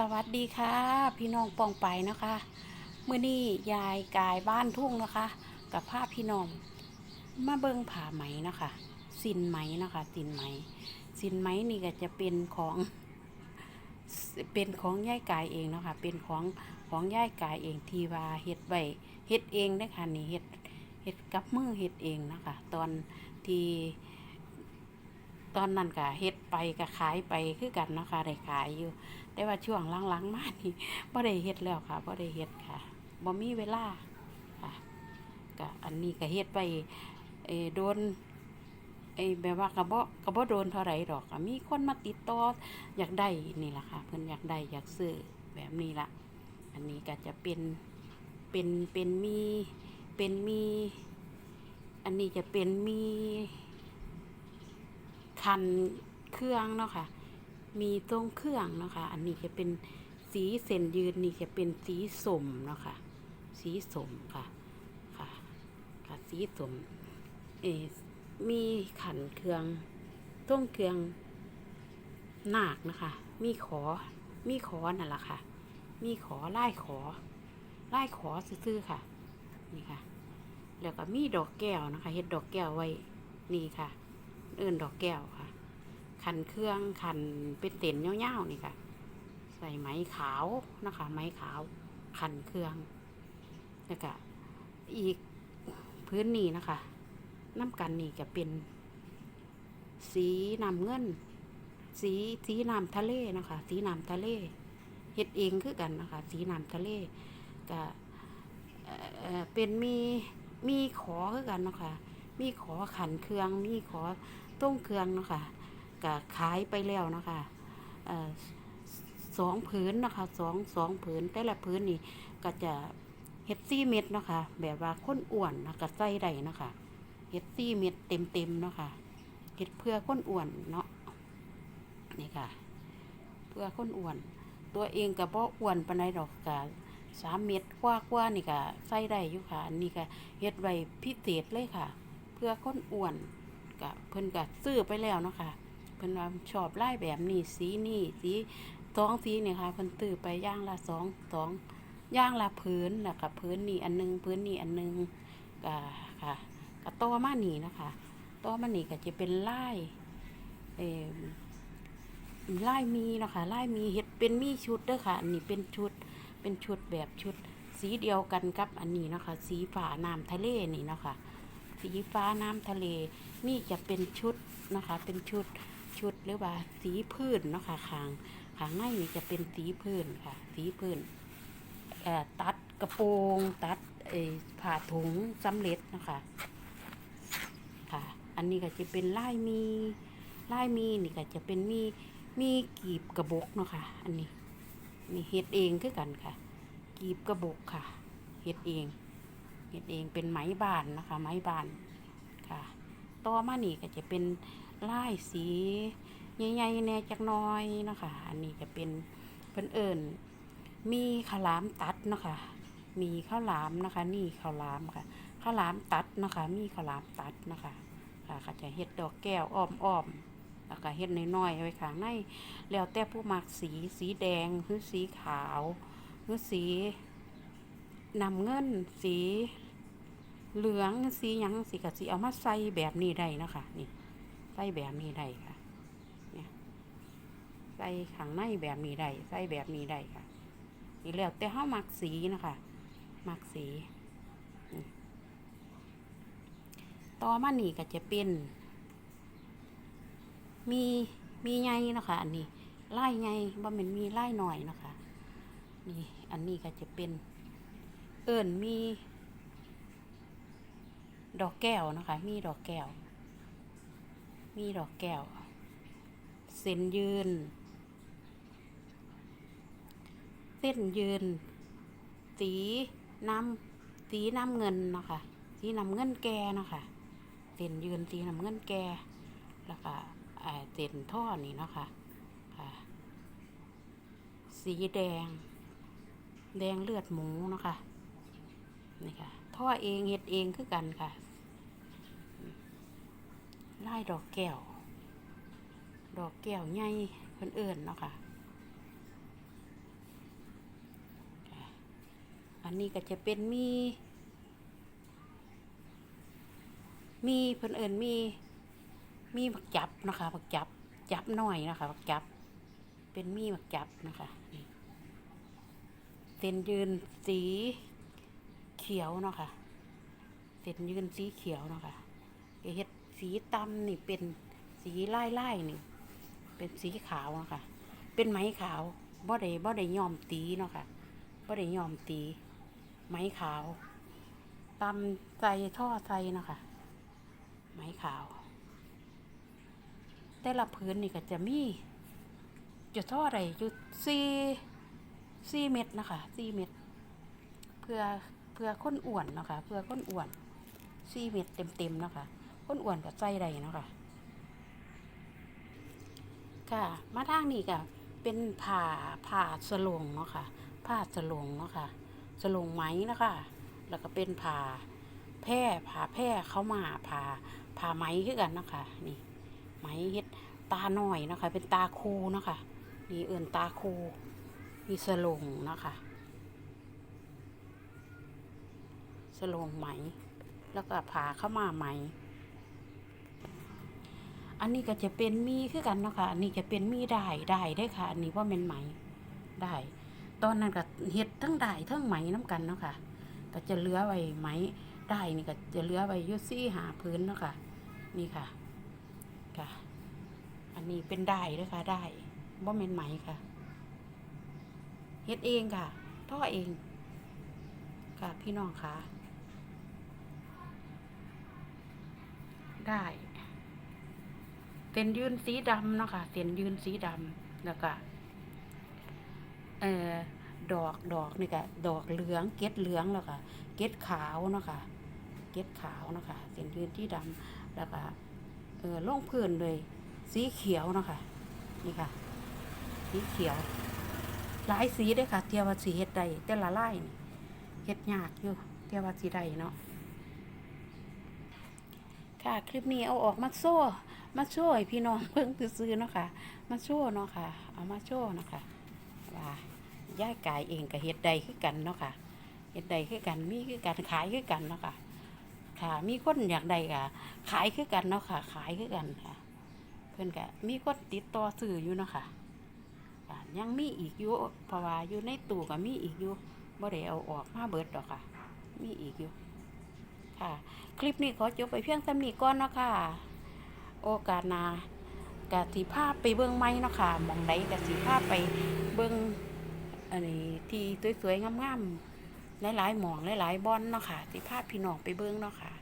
สวัสดีค่ะ พี่น้องปองไปนะคะเมื่อนี้ยายกายบ้านทุ่งนะคะ กับภาพพี่น้องมาเบิงผ่าไหมนะคะสินไหมนะคะสินไหมสินไหมนี่ก็จะเป็นของเป็นของย่ายกายเองนะคะเป็นของของย่ายกายเองทีว่าเฮ็ดไว้เฮ็ดเองนะคะนี่เฮ็ดเฮ็ดกับมือเฮ็ดเองนะคะ ตอนที่ ตอนนั้นก็เฮ็ดไปก็ขายไปคือกันเนาะคะได้ขายอยู่ แต่ว่าช่วงหลังๆมานี่บ่ได้เฮ็ดแล้วค่ะบ่ได้เฮ็ดค่ะบ่มีเวลาค่ะก็อันนี้ก็เฮ็ดไปเออโดนเออแบบว่าก็บ่ก็บ่โดนเท่าไหร่ดอกมีคนมาติดต่ออยากได้นี่ล่ะค่ะ เพิ่นอยากได้อยากซื้อแบบนี้ละอันนี้ก็จะเป็นเป็นเป็นมีเป็นมี อันนี้จะเป็นมี คันเครื่องเนาะค่ะ มีตรงเครื่องเนาะคะอันนี้จะเป็นสีเส้นยืนนี่จะเป็นสีสมเนาะคะสีสมค่ะค่ะค่ะสีสมเอมีขันเครื่องต้งเครื่องหนักนะคะ มีขอ มีขอนั่นแหละค่ะ มีขอไล่ขอไล่ขอซื่อๆค่ะ นี่ค่ะ แล้วก็มีดอกแก้วนะคะเฮ็ดดอกแก้วไว้ นี่ค่ะ เอื่นดอกแก้วค่ะขันเครื่องขันเป็นเต็นเงาวๆนี่ค่ะ ใส่ไหมขาวนะคะ ไหมขาวขันเครื่องแล้วก็อีกพื้นนี่นะคะน้ำกันนี่จะเป็น สีน้ำเงิน สีสีน้ำทะเลนะคะ สีน้ำทะเลเฮ็ดเองคือกันนะคะ สีน้ำทะเลก็เอ่อเออเป็นมีมีขอคือกันนะคะ มีขอขันเครื่อง มีขอ ต้มเครื่องเนาะคะก็ขายไปแล้วนะคะเอ่อสองผืนนะคะสองสองผืนแต่ละผืนนี่ก็จะเฮ็ดซี่เม็ดเนาะคะแบบว่าค้นอ้วนนะก็ใส่ได้เนาะคะเฮ็ดซี่เม็ดเต็มเต็มเนาะคะเฮ็ดเพื่อค้นอ้วนเนาะนี่ค่ะ เพื่อค้นอ้วน ตัวเองก็บ่อ้วนปานใดดอกก็สามเม็ดกว่ากว่านี่ก็ใส่ได้อยู่ค่ะอันนี้ก็เฮ็ดไว้พิเศษเลยค่ะ เพื่อค้นอ้วน ก็เพิ่นก็ซื้อไปแล้วเนาะค่ะเพิ่นว่าชอบไล่แบบนี้สีนี่สีสองสีเนี่ยค่ะเพิ่นตื้อไปย่างละสองสองย่างละพื้นแล้วกับพื้นนี่อันหนึงพื้นนี่อันหนึงก็ค่ะก็ต่อมานี่นะคะต่อมานี่ก็จะเป็นไล่เออไล่มีเนาะคะไล่มีเฮ็ดเป็นมีชุดเด้อค่ะ อันนี้เป็นชุดเป็นชุดแบบชุด สีเดียวกันกับอันนี้เนาะคะสีฟ้าน้ำทะเลนี่เนาะคะ สีฟ้าน้ำทะเล นี่จะเป็นชุดนะคะ เป็นชุดชุดหรือว่าสีพื้นเนาะค่ะขางขางในนี่จะเป็นสีพื้นค่ะ สีพื้นตัดกระโปรงตัดผ่าถุงสำเร็จนะคะค่ะ อันนี้ก็จะเป็นลายมีลายมีนี่ก็จะเป็นมีมีกีบกระบอกเนาะค่ะ อันนี้นี่เฮ็ดเองคือกันค่ะ กีบกระบอกค่ะเฮ็ดเอง เฮ็ดเองเป็นไหมบานนะคะ ไหมบานค่ะ ต่อมานี่ก็จะเป็นลายสีใหญ่ๆแน่จักน้อยเนาะคะ อันนี้จะเป็นเพิ่นเอิญมีข้าวหลามตัดเนาะคะ มีข้าวหลามนะคะ นี่ข้าวหลามค่ะข้าวหลามตัดนะคะ มีข้าวหลามตัดนะคะค่ะก็จะเฮ็ดดอกแก้วอ้อมๆแล้วก็เฮ็ดน้อยๆไว้ข้างในแล้วแต่ผู้มักสีสีแดงหรือสีขาวหรือสีน้ำเงินสี เหลืองสีหยังสีกะสีเอามาใส่แบบนี้ได้นะคะนี่ใส่แบบนี้ได้ค่ะเนี่ยใส่ข้างในแบบนี้ได้ใส่แบบนี้ได้ค่ะ นี่แล้วแต่เฮามักสีนะคะมักสีต่อมานี่ก็จะเป็น มีมีไงนะคะอันนี้ไล่ไงบ่แม่นมีไล่หน่อยนะคะนี่อันนี้ก็จะเป็น เอิญมี ดอกแก้วนะคะ มีดอกแก้ว มีดอกแก้ว เส้นยืน เส้นยืน สีน้ำสีน้ำเงินนะคะ สีน้ำเงินแก่นะคะ เส้นยืนสีน้ำเงินแก่แล้วก็เส้นท่อนี่นะคะค่ะ สีแดง แดงเลือดหมูนะคะ นี่ค่ะท่อเองเฮ็ดเองคือกันค่ะไล่ดอกแก้ว ดอกแก้วใหญ่เพิ่นเอิ้นเนาะค่ะ อันนี้ก็จะเป็นมี มีเพิ่นเอิญมี มีบักจับนะคะบักจับ จับหน่อยนะคะบักจับ เป็นมีบักจับนะคะเส้นยืนสี เขียวเนาะค่ะเส้นยืนสีเขียวเนาะค่ะเฮ็ดสีตำนี่เป็นสีไล่ไล่นี่ เป็นสีขาวเนาะค่ะ เป็นไหมขาวบ่ได้บ่ได้ยอมตีเนาะค่ะบ่ได้ยอมตีไหมขาวตำใจท่อใจเนาะค่ะไหมขาว แต่ละพื้นนี่ก็จะมีจุดท่อใดจุดสี่สี่เม็ดนะคะสี่เม็ดเพื่อ เพื่อค้นอ้วนเนาะคะเพื่อค้นอ้วนสี่เม็ดเต็มๆเนาะคะค้นอ้วนกับใจใดเนาะคะค่ะมาทางนี้ก็เป็นผ่าผ่าสลงเนาะค่ะผ้าสลงเนาะค่ะสลงไหมเนาะคะแล้วก็เป็นผ่าแพร่ผ่าแพร่เข้ามาผ่าผ่าไหมคือกันเนาะคะนี่ไหมเฮ็ดตาหน่อยนะคะเป็นตาคูนะคะนี่เอื่นตาคูมีสลงนะคะ สโลงไหม แล้วก็ผ่าเข้ามาไหม อันนี้ก็จะเป็นมีคือกันเนาะคะอันนี้จะเป็นมีได้ได้ได้ค่ะ อันนี้ว่าเป็นไหมได้ ตอนนั้นก็เฮ็ดทั้งได้ทั้งไหมน้ำกันเนาะค่ะก็จะเหลือไว้ไหมได้นี่ก็จะเหลือไว้ยุซี่หาพื้นเนาะค่ะ นี่ค่ะค่ะ อันนี้เป็นได้ด้วยค่ะได้บ่แม่นไหมค่ะเฮ็ดเองค่ะท่อเอง ค่ะพี่น้องค่ะ ได้ เส้นยืนสีดำเนาะค่ะ เส้นยืนสีดำแล้วก็เอ่อดอกดอกนี่ก็ดอกเหลืองเกล็ดเหลืองแล้วก็เกล็ดขาวเนาะค่ะ เกล็ดขาวเนาะค่ะ เส้นยืนที่ดำแล้วก็เออลงพื้นเลย สีเขียวเนาะค่ะ นี่ค่ะ สีเขียว หลายสีเด้ค่ะ เทียว่าสีเฮ็ดใดแต่ละลายนี่เฮ็ดยากอยู่เทียว่าสีใดเนาะ ค่ะ คลิปนี้เอาออกมาโซ่มาโช่วยพี่น้องเพิ่งซื้อเนาะค่ะ มาโชว์เนาะค่ะ เอามาโชว์เนาะค่ะว่าย่ายกายเองกับเฮ็ดใดคือกันเนาะค่ะเฮ็ดใดคือกันมีคือกันขายคือกันเนาะค่ะ ค่ะ มีคนอยากใดก็ขายคือกันเนาะค่ะ ขายคือกันค่ะ เพิ่อนก็มีคนติดต่อซื้ออยู่เนาะค่ะค่ะยังมีอีกอยู่เพราะว่าอยู่ในตู้ก็มีอีกอยู่บ่ได้เอาออกมาเบิดดอกค่ะ มีอีกอยู่ ค่ะ คลิปนี้ขอจบไปเพียงเท่านี้ก่อนเนาะค่ะ โอกาสนากะสิพาไปเบื้องไม้เนาะค่ะมองไหนกะสีภาพไปเบื้องอันนี้ที่สวยๆงามๆหลายๆหมองหลายๆบอนเนาะค่ะสีภาพพี่น้องไปเบื้องเนาะค่ะ